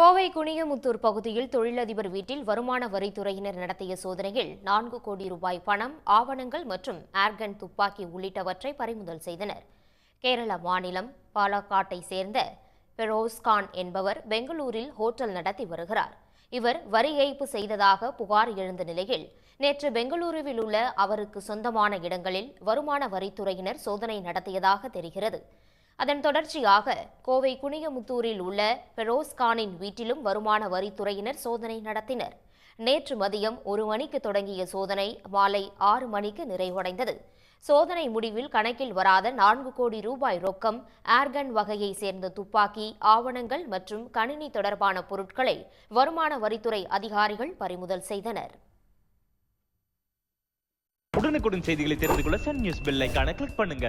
கோவை குனியமுத்தூர் பகுதியில் தொழிலதிபர் வீட்டில் வருமான வரித்துறையினர் நடத்திய சோதனையில் நான்கு கோடி ரூபாய் பணம் ஆவணங்கள் மற்றும் ஏர்கன் துப்பாக்கி உள்ளிட்டவற்றை பறிமுதல் செய்தனர். கேரள மாநிலம் பாலக்காட்டை சேர்ந்த பெரோஸ்கான் என்பவர் பெங்களூரில் ஹோட்டல் நடத்தி வருகிறார். இவர் வரி ஏய்ப்பு செய்ததாக புகார் எழுந்த நிலையில் நேற்று பெங்களூருவில் உள்ள அவருக்கு சொந்தமான இடங்களில் வருமான வரித்துறையினர் சோதனை நடத்தியதாக தெரிகிறது. அதன் தொடர்ச்சியாக கோவை குனியமுத்தூரில் உள்ள பெரோஸ்கானின் வீட்டிலும் வருமான வரித்துறையினர் சோதனை நடத்தினர். நேற்று மதியம் ஒரு மணிக்கு தொடங்கிய சோதனை மாலை ஆறு மணிக்கு நிறைவடைந்தது. சோதனை முடிவில் கணக்கில் வராத நான்கு கோடி ரூபாய் ரொக்கம் ஏர்கன் வகையை சேர்ந்த துப்பாக்கி ஆவணங்கள் மற்றும் கணினி தொடர்பான பொருட்களை வருமான வரித்துறை அதிகாரிகள் பறிமுதல் செய்தனர். உடனுக்குடன் செய்திகளை தெரிந்து கொள்ள சன் நியூஸ் பெல் கிளிக் பண்ணுங்க.